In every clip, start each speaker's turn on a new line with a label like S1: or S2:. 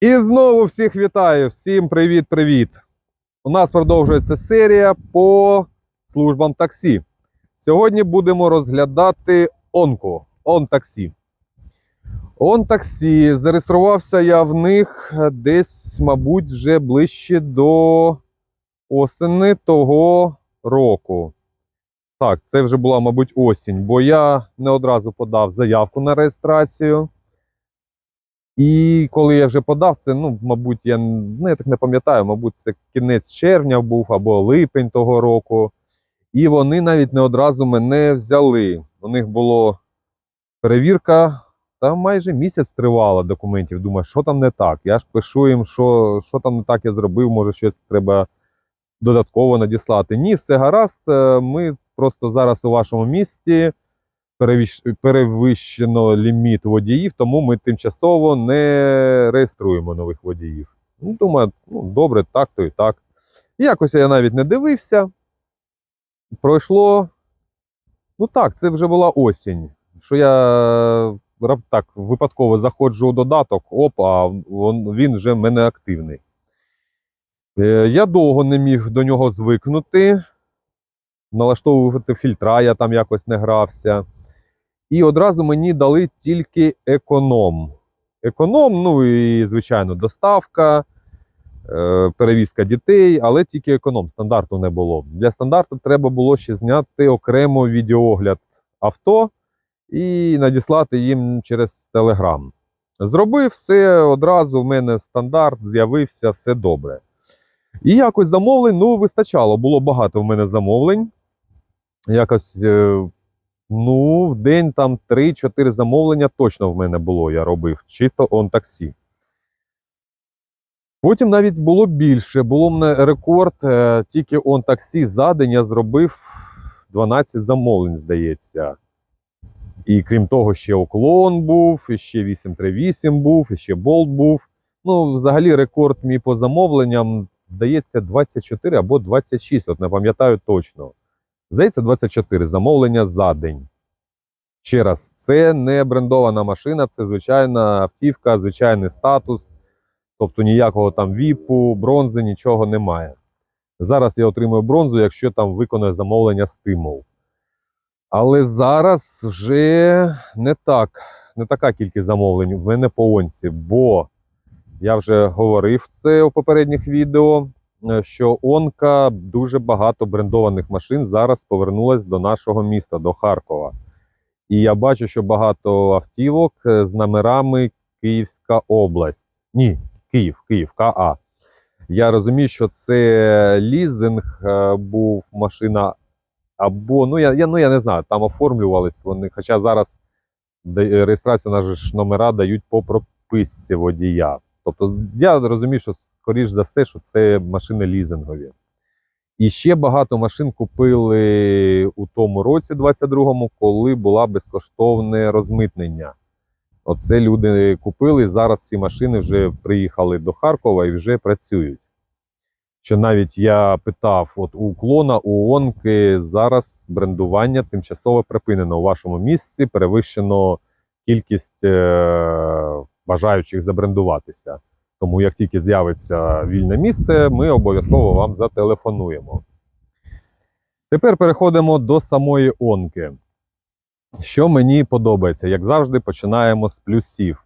S1: І знову всіх вітаю! Всім привіт-привіт! У нас продовжується серія по службам таксі. Сьогодні будемо розглядати онку. Он-таксі. Он-таксі. Зареєструвався я в них десь, мабуть, вже ближче до осени того року. Так, це вже була, мабуть, осінь, бо я не одразу подав заявку на реєстрацію. І коли я вже подав, це, ну, мабуть, я, ну, я так не пам'ятаю, мабуть, це кінець червня був або липень того року. І вони навіть не одразу мене взяли. У них була перевірка, там майже місяць тривала документів. Думаю, що там не так? Я ж пишу їм, що, що там не так я зробив, може щось треба додатково надіслати. Ні, все гаразд. е, Ми просто зараз у вашому місті перевищено ліміт водіїв, тому ми тимчасово не реєструємо нових водіїв. Ну, думаю, ну, добре, так то і так. Якось я навіть не дивився. Пройшло. Ну так, це вже була осінь. Що я так випадково заходжу у додаток, оп, а він вже в мене активний. Е, Я довго не міг до нього звикнути. Налаштовувати фільтра, я там якось не грався. І одразу мені дали тільки економ. Економ, ну і, звичайно, доставка, е, перевізка дітей, але тільки економ. Стандарту не було. Для стандарту треба було ще зняти окремо відеоогляд авто і надіслати їм через Telegram. Зробив все одразу. в мене стандарт з'явився, все добре. І якось замовлень, ну, вистачало. Було багато в мене замовлень. Якось. Ну, в день там 3-4 замовлення точно в мене було, я робив, чисто он таксі. Потім навіть було більше. Було мене рекорд, е, тільки он таксі за день я зробив 12 замовлень, здається. І крім того, ще уклон був, і ще 838 був, і ще болт був. Ну, взагалі, рекорд мій по замовленням, здається, 24 або 26, от не пам'ятаю точно. Здається, 24 замовлення за день. Ще раз, це не брендована машина, це звичайна автівка, звичайний статус. Тобто ніякого там віпу, бронзи, нічого немає. Зараз я отримую бронзу, якщо там виконує замовлення стимул. Але зараз вже не так, не така кількість замовлень в мене по онці, бо я вже говорив це у попередніх відео що онка дуже багато брендованих машин зараз повернулась до нашого міста, до Харкова. І я бачу, що багато автівок е, з номерами Київська область. Ні, Київ, Київ, КА. Я розумію, що це лізинг е, був машина, або ну я, я, ну, я не знаю, там оформлювались вони. Хоча зараз реєстрацію на ж номера дають по прописці водія. Тобто я розумію, що скоріш за все, що це машини лізингові. І ще багато машин купили у тому році, 22-му, коли була безкоштовне розмитнення. Оце люди купили. Зараз ці машини вже приїхали до Харкова і вже працюють. Що навіть я питав: от у уклона, у Онки зараз брендування тимчасово припинено у вашому місці, перевищено кількість е- бажаючих забрендуватися. Тому як тільки з'явиться вільне місце, ми обов'язково вам зателефонуємо. Тепер переходимо до самої онки. Що мені подобається, як завжди, починаємо з плюсів.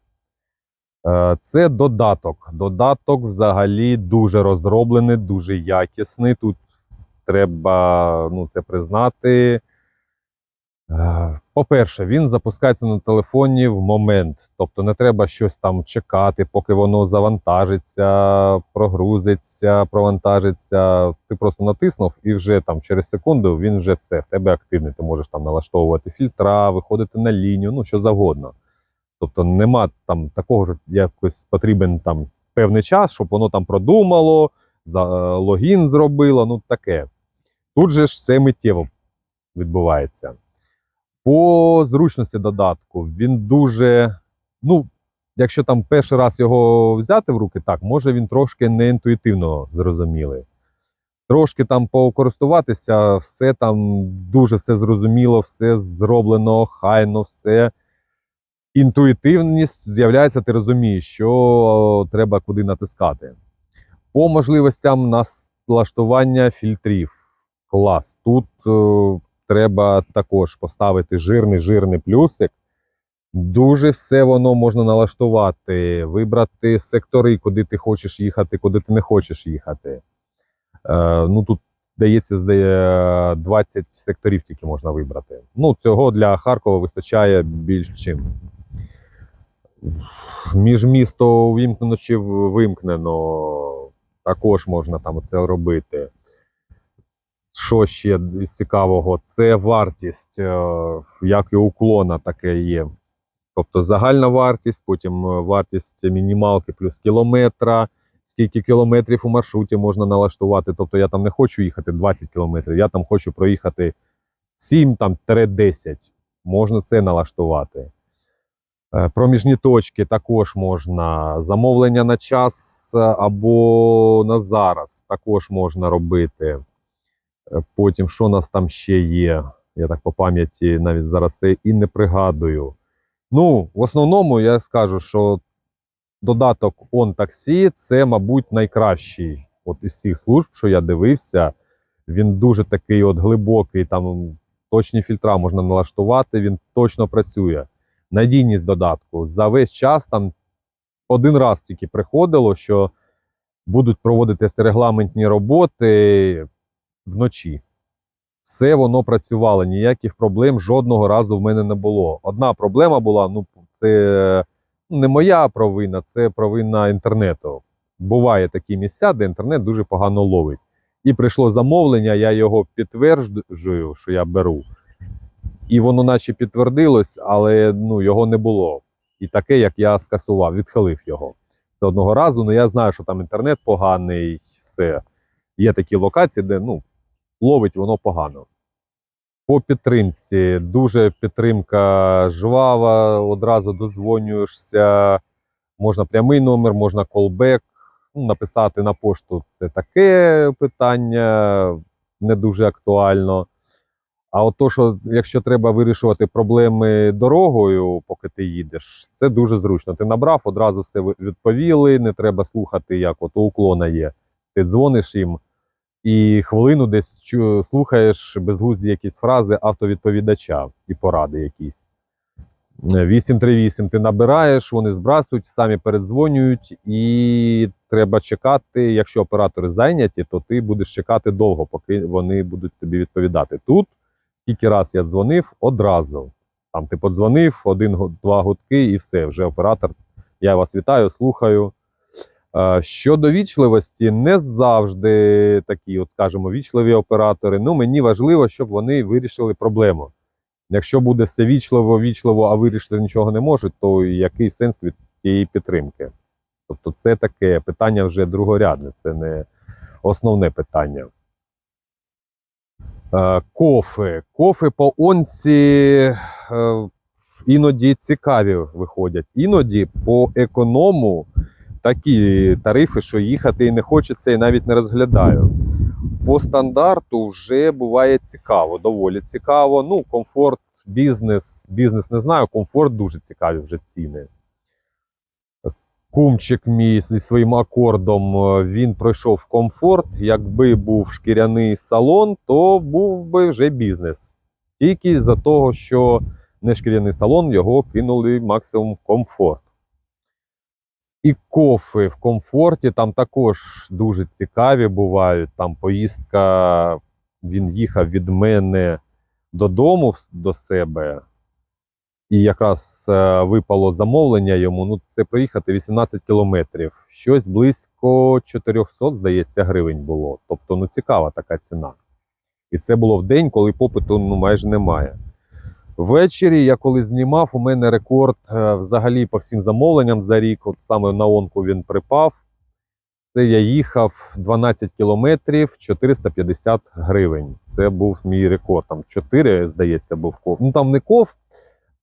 S1: Е, Це додаток. Додаток взагалі дуже розроблений, дуже якісний. Тут треба ну, це признати. Е, По-перше, він запускається на телефоні в момент. Тобто не треба щось там чекати, поки воно завантажиться, прогрузиться, провантажиться. Ти просто натиснув і вже там через секунду він вже все в тебе активний. Ти можеш там налаштовувати фільтра, виходити на лінію, ну що завгодно. Тобто нема там такого ж якось потрібен там певний час, щоб воно там продумало, е, логін зробило, ну таке. Тут же ж все миттєво відбувається. По зручності додатку він дуже. Ну, якщо там перший раз його взяти в руки, так, може він трошки не інтуїтивно зрозумілий. Трошки там покористуватися, все там дуже все зрозуміло, все зроблено, хайно, все інтуїтивність з'являється, ти розумієш, що треба куди натискати. По можливостям налаштування фільтрів. Клас. Тут треба також поставити жирний жирний плюсик. Дуже все воно можна налаштувати, вибрати сектори, куди ти хочеш їхати, куди ти не хочеш їхати. Е, ну тут дається здає 20 секторів тільки можна вибрати. Ну, цього для Харкова вистачає більш чим. Міжмісто увімкнено чи вимкнено, також можна там це робити. Що ще цікавого? Це вартість, е, як і уклона таке є. Тобто загальна вартість, потім е, вартість мінімалки плюс кілометра, скільки кілометрів у маршруті можна налаштувати. Тобто я там не хочу їхати 20 кілометрів, я там хочу проїхати 7 там, 10. Можна це налаштувати. Е, Проміжні точки також можна. Замовлення на час або на зараз також можна робити. Е, Потім, що у нас там ще є? Я так по пам'яті навіть зараз це і не пригадую. Ну, в основному я скажу, що додаток OnTaxi це, мабуть, найкращий от із всіх служб, що я дивився. Він дуже такий от глибокий, там точні фільтра можна налаштувати, він точно працює. Надійність додатку. За весь час там один раз тільки приходило, що будуть проводити регламентні роботи вночі. Все воно працювало, ніяких проблем жодного разу в мене не було. Одна проблема була: ну це ну, не моя провина, це провина інтернету. Буває такі місця, де інтернет дуже погано ловить. І прийшло замовлення, я його підтверджую, що я беру. І воно наче підтвердилось, але ну, його не було. І таке, як я скасував, відхилив його. Це одного разу, але я знаю, що там інтернет поганий, все. Є такі локації, де ну, ловить воно погано. По підтримці дуже підтримка жвава, одразу дозвонюєшся. Можна прямий номер, можна колбек. Ну, написати на пошту це таке питання, не дуже актуально. А от то, що якщо треба вирішувати проблеми дорогою, поки ти їдеш, це дуже зручно. Ти набрав, одразу все відповіли, не треба слухати, як от у уклона є. Ти дзвониш їм і хвилину десь чу, слухаєш безглузді якісь фрази автовідповідача і поради якісь. Е, 838 ти набираєш, вони збрасують, самі передзвонюють, і треба чекати. Якщо оператори зайняті, то ти будеш чекати довго, поки вони будуть тобі відповідати. Тут скільки раз я дзвонив, одразу. Там ти подзвонив, один гу- два гудки, і все, вже оператор. Я вас вітаю, слухаю. Е, Щодо вічливості, не завжди такі, от скажімо, вічливі оператори. Ну, мені важливо, щоб вони вирішили проблему. Якщо буде все вічливо, вічливо, а вирішити нічого не можуть, то який сенс від тієї підтримки? Тобто, це таке питання вже другорядне, це не основне питання. Е, Кофи. Кофи по онці е, іноді цікаві виходять. Іноді по економу такі тарифи, що їхати і не хочеться, і навіть не розглядаю. По стандарту вже буває цікаво, доволі цікаво. Ну, комфорт, бізнес, бізнес не знаю, комфорт дуже цікаві вже ціни. Кумчик мій зі своїм акордом е, він пройшов комфорт. Якби був шкіряний салон, то був би вже бізнес. Тільки за того, що не шкіряний салон, його кинули максимум комфорт. І кофи в комфорті там також дуже цікаві бувають. Там поїздка, він їхав від мене додому до себе. І якраз е, випало замовлення йому. Ну, це проїхати 18 кілометрів. Щось близько 400, здається, гривень було. Тобто, ну цікава така ціна. І це було в день, коли попиту ну, майже немає. Ввечері я коли знімав, у мене рекорд е, взагалі по всім замовленням за рік. От саме на онку він припав. Це я їхав 12 кілометрів 450 гривень. Це був мій рекорд. Там 4, здається, був ков. Ну там не ков,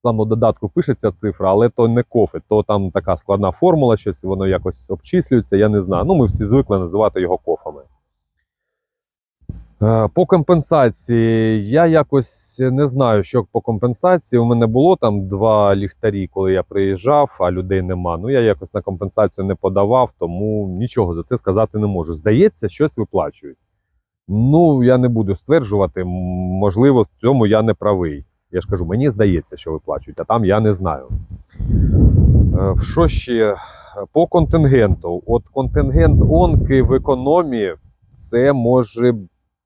S1: там у додатку пишеться цифра, але то не кофе, то там така складна формула, щось воно якось обчислюється, я не знаю. Ну, ми всі звикли називати його кофами. Е, По компенсації я якось не знаю, що по компенсації. У мене було там два ліхтарі, коли я приїжджав, а людей нема. Ну я якось на компенсацію не подавав, тому нічого за це сказати не можу. Здається, щось виплачують. Ну, я не буду стверджувати, можливо, в цьому я не правий. Я ж кажу, мені здається, що виплачують, а там я не знаю. Е, Що ще? По контингенту. От контингент онки в економії це може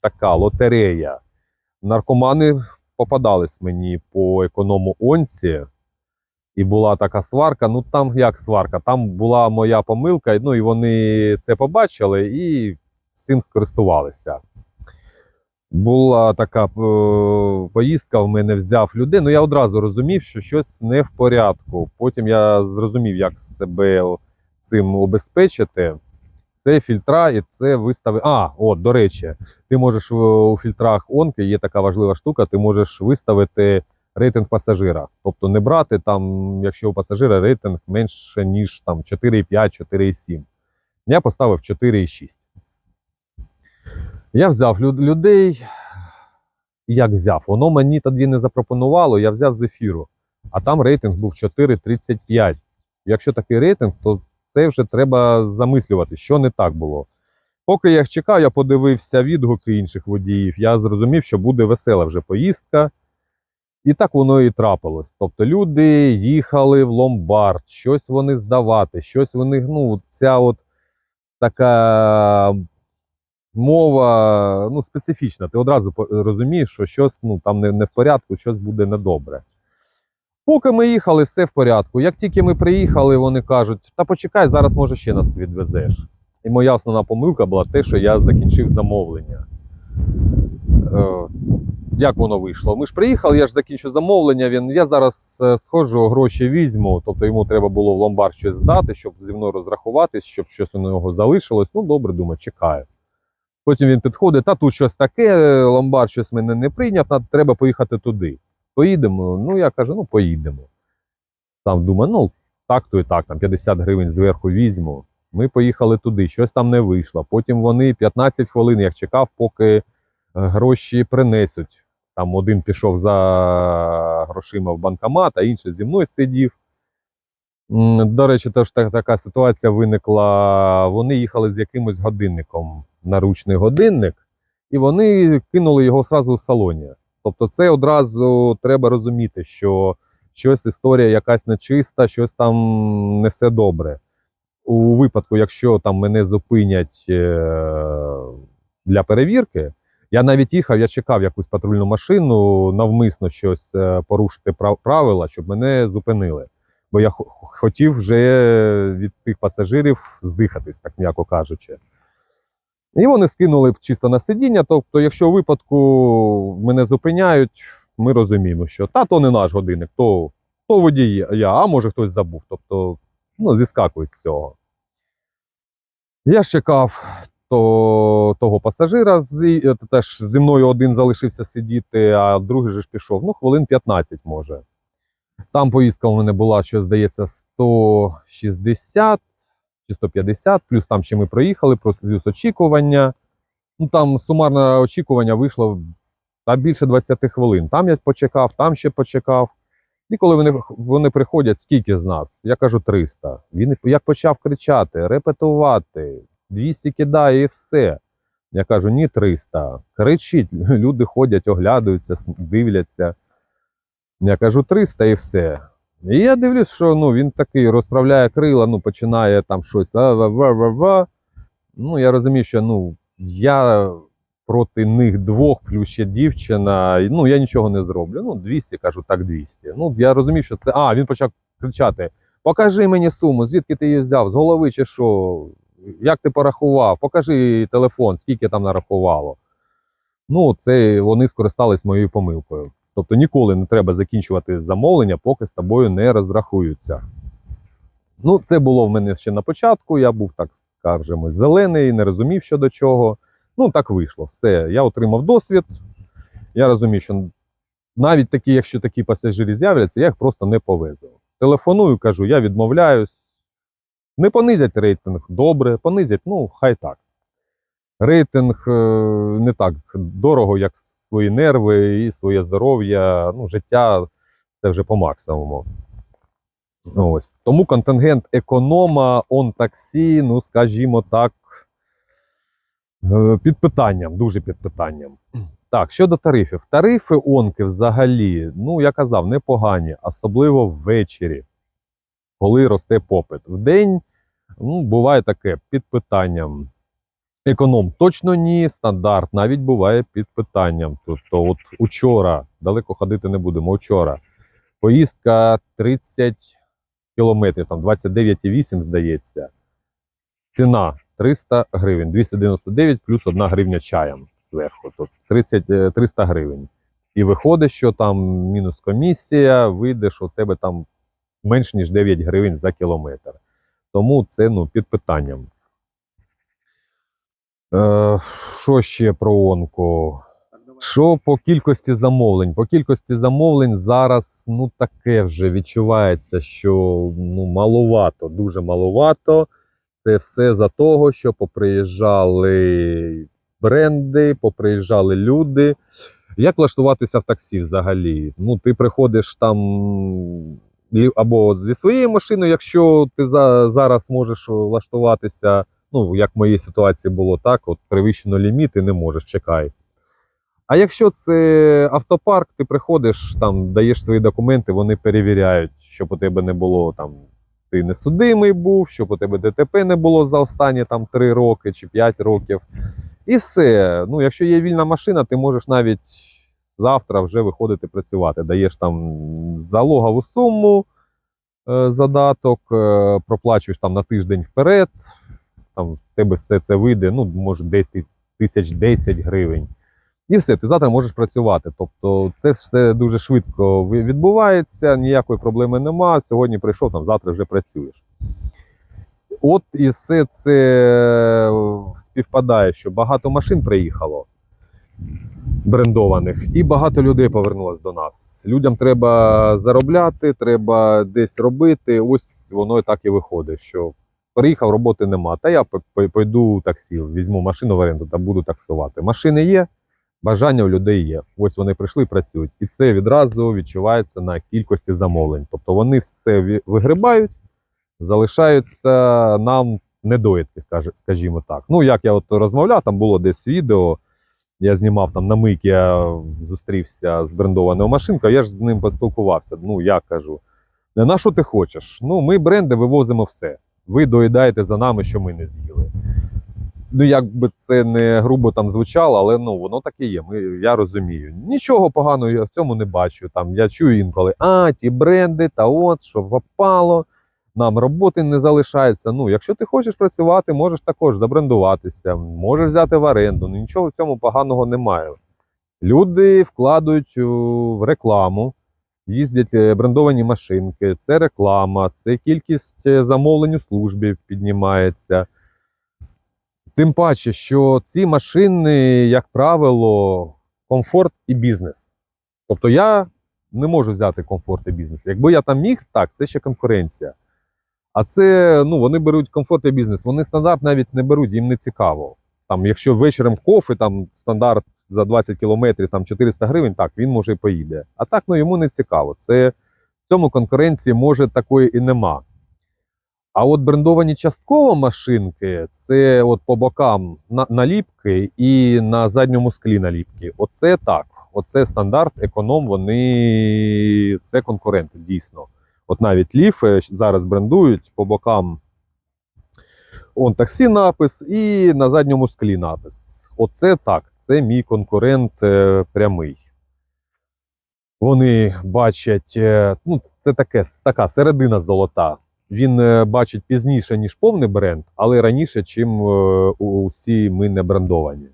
S1: така лотерея. Наркомани попадались мені по економу онці. І була така сварка. Ну там як сварка? Там була моя помилка, ну і вони це побачили і цим скористувалися. Була така е, поїздка, в мене взяв людей. Ну я одразу розумів, що щось не в порядку. Потім я зрозумів, як себе цим обезпечити. Це фільтра і це вистави. А, от, до речі, ти можеш в- у фільтрах онки, є така важлива штука, ти можеш виставити рейтинг пасажира. Тобто не брати там, якщо у пасажира рейтинг менше, ніж там 4,5, 4,7. Я поставив 4,6. Я взяв люд- людей. Як взяв? Воно мені тоді не запропонувало, я взяв з ефіру. А там рейтинг був 4,35. Якщо такий рейтинг, то це вже треба замислювати, що не так було. Поки я чекав, я подивився відгуки інших водіїв, я зрозумів, що буде весела вже поїздка. І так воно і трапилось. Тобто люди їхали в ломбард, щось вони здавати, щось вони, ну, ця от така мова ну, специфічна. Ти одразу розумієш, що щось ну, там не, не в порядку, щось буде недобре. Поки ми їхали, все в порядку. Як тільки ми приїхали, вони кажуть: та почекай, зараз може ще нас відвезеш. І моя основна помилка була те, що я закінчив замовлення. Е, як воно вийшло? Ми ж приїхали, я ж закінчу замовлення. Він я зараз е, сходжу, гроші візьму. Тобто йому треба було в ломбард щось здати, щоб зі мною розрахуватись, щоб щось у нього залишилось. Ну, добре, думаю, чекаю. Потім він підходить, та тут щось таке, ломбард щось мене не прийняв, треба поїхати туди. Поїдемо. Ну, я кажу, ну поїдемо. Сам думаю, ну так то і так, там 50 гривень зверху візьму. Ми поїхали туди, щось там не вийшло. Потім вони 15 хвилин, як чекав, поки е, гроші принесуть. Там один пішов за грошима в банкомат, а інший зі мною сидів. До речі, теж та- така ситуація виникла. Вони їхали з якимось годинником, наручний годинник, і вони кинули його одразу в салоні. Тобто, це одразу треба розуміти, що щось історія якась нечиста, щось там не все добре. У випадку, якщо там мене зупинять е, для перевірки, я навіть їхав, я чекав якусь патрульну машину, навмисно щось е, порушити правила, щоб мене зупинили. Бо я хотів вже від тих пасажирів здихатись, так м'яко кажучи. І вони скинули чисто на сидіння. Тобто, якщо у випадку мене зупиняють, ми розуміємо, що та то не наш годинник, то, то водій я, а може хтось забув. Тобто, ну, зіскакують з цього. Я чекав то, того пасажира, з, теж зі мною один залишився сидіти, а другий же ж пішов. Ну, хвилин 15 може. Там поїздка у мене була, що здається, 160 чи 150, плюс там ще ми проїхали, плюс очікування. Ну там сумарне очікування вийшло та більше 20 хвилин. Там я почекав, там ще почекав. І коли вони, вони приходять, скільки з нас? Я кажу 300. Він як почав кричати, репетувати, 200 кидає і все. Я кажу, ні, 300. Кричить, люди ходять, оглядаються, дивляться. Я кажу 300 і все. І я дивлюсь, що ну, він такий розправляє крила, ну, починає там щось. Ну, я розумію, що ну, я проти них двох, плюс ще дівчина. Ну, я нічого не зроблю. Ну, 200, кажу, так 200. Ну, я розумів, що це. А, він почав кричати: Покажи мені суму, звідки ти її взяв, з голови чи що? Як ти порахував? Покажи телефон, скільки там нарахувало. Ну, це вони скористались моєю помилкою. Тобто ніколи не треба закінчувати замовлення, поки з тобою не розрахуються. Ну, це було в мене ще на початку. Я був, так скажемо, зелений, не розумів, що до чого. Ну, так вийшло. Все, я отримав досвід. Я розумію, що навіть такі, якщо такі пасажири з'являться, я їх просто не повезу. Телефоную, кажу, я відмовляюсь. Не понизять рейтинг, добре, понизять, ну, хай так. рейтинг е, не так дорого, як свої нерви і своє здоров'я, ну, життя це вже по максимуму. Ось. Тому контингент економа, он таксі, ну, скажімо так, е, під питанням, дуже під питанням. Так, щодо тарифів. Тарифи онки взагалі, ну, я казав, непогані, особливо ввечері, коли росте попит. Вдень ну, буває таке під питанням. Економ точно ні, стандарт навіть буває під питанням. Тобто, от учора, далеко ходити не будемо, учора. Поїздка 30 кілометрів, там 29,8, здається. Ціна 300 гривень, 299 плюс 1 гривня чаєм зверху. Тобто 30, е, 300 гривень. І виходить, що там мінус комісія, вийде, що у тебе там менш ніж 9 гривень за кілометр. Тому це ну, під питанням. Е, що ще про онку? Що по кількості замовлень? По кількості замовлень зараз ну таке вже відчувається, що ну маловато, дуже маловато. Це все за того, що поприїжджали бренди, поприїжджали люди. Як влаштуватися в таксі взагалі? Ну, ти приходиш там або зі своєю машиною, якщо ти за, зараз можеш влаштуватися, ну, як в моїй ситуації було так, от перевищено ліміт і не можеш, чекай. А якщо це автопарк, ти приходиш, там даєш свої документи, вони перевіряють, щоб у тебе не було там, ти не судимий був, щоб у тебе ДТП не було за останні там 3 роки чи 5 років. І все. Ну, якщо є вільна машина, ти можеш навіть завтра вже виходити працювати. Даєш там залогову суму, е, задаток, е, проплачуєш там на тиждень вперед. Там в тебе все це вийде, ну, може, десь тисяч 10 гривень. І все, ти завтра можеш працювати. Тобто це все дуже швидко відбувається, ніякої проблеми нема. Сьогодні прийшов, там завтра вже працюєш. От і все це співпадає, що багато машин приїхало брендованих, і багато людей повернулось до нас. Людям треба заробляти, треба десь робити. Ось воно і так і виходить. Що приїхав, роботи нема. Та я пойду таксі, візьму машину в оренду та буду таксувати. Машини є, бажання у людей є. Ось вони прийшли, працюють. І це відразу відчувається на кількості замовлень. Тобто вони все вигрибають, залишаються нам недоїдки, скажімо так. Ну, як я от розмовляв, там було десь відео. Я знімав там на мийки, я зустрівся з брендованою машинкою, я ж з ним поспілкувався. Ну, я кажу: на що ти хочеш? Ну, ми бренди вивозимо все. Ви доїдаєте за нами, що ми не з'їли. Ну, як би це не грубо там звучало, але ну воно і є. Ми, я розумію. Нічого поганого я в цьому не бачу. Там я чую інколи, а ті бренди, та от що попало, нам роботи не залишається. Ну, якщо ти хочеш працювати, можеш також забрендуватися, можеш взяти в оренду. Ну, нічого в цьому поганого немає. Люди вкладають у- в рекламу, їздять е, брендовані машинки, це реклама, це кількість е, замовлень у службі піднімається. Тим паче, що ці машини, як правило, комфорт і бізнес. Тобто я не можу взяти комфорт і бізнес. Якби я там міг, так, це ще конкуренція. А це, ну, вони беруть комфорт і бізнес. Вони стандарт навіть не беруть, їм не цікаво. Там, якщо вечором кофе, там стандарт за 20 кілометрів, там 400 гривень, так, він може і поїде. А так, ну йому не цікаво. Це в цьому конкуренції може такої і нема. А от брендовані частково машинки, це от по бокам на, наліпки і на задньому склі наліпки. Оце так. Оце стандарт, економ, вони це конкуренти, дійсно. От навіть ліфи зараз брендують по бокам он таксі напис і на задньому склі напис. Оце так, це мій конкурент е, прямий. Вони бачать, е, ну, це таке, така середина золота. Він е, бачить пізніше, ніж повний бренд, але раніше, чим усі ми не брендовані.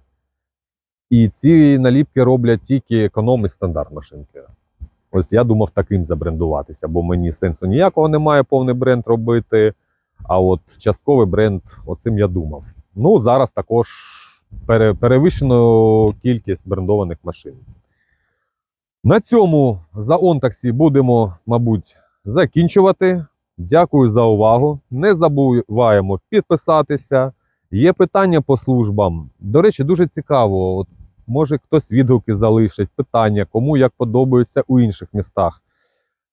S1: І ці наліпки роблять тільки економ і стандарт машинки. Ось я думав таким забрендуватися, бо мені сенсу ніякого немає повний бренд робити. А от частковий бренд, оцим я думав. Ну, зараз також пере, перевищено кількість брендованих машин. На цьому за Онтаксі будемо, мабуть, закінчувати. Дякую за увагу. Не забуваємо підписатися. Є питання по службам. До речі, дуже цікаво. От, може хтось відгуки залишить, питання, кому як подобається у інших містах.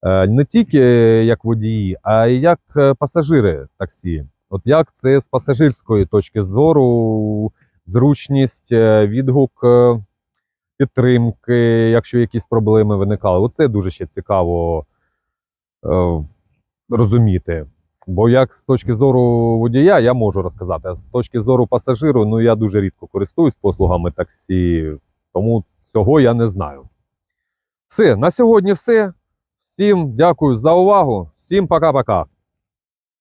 S1: Е, Не тільки як водії, а й як е, пасажири таксі. От як це з пасажирської точки зору, зручність, е, відгук е, підтримки, якщо якісь проблеми виникали. Оце дуже ще цікаво е, розуміти. Бо як з точки зору водія, я можу розказати, а з точки зору пасажиру, ну я дуже рідко користуюсь послугами таксі, тому цього я не знаю. Все, на сьогодні все. Всім дякую за увагу. Всім пока-пока.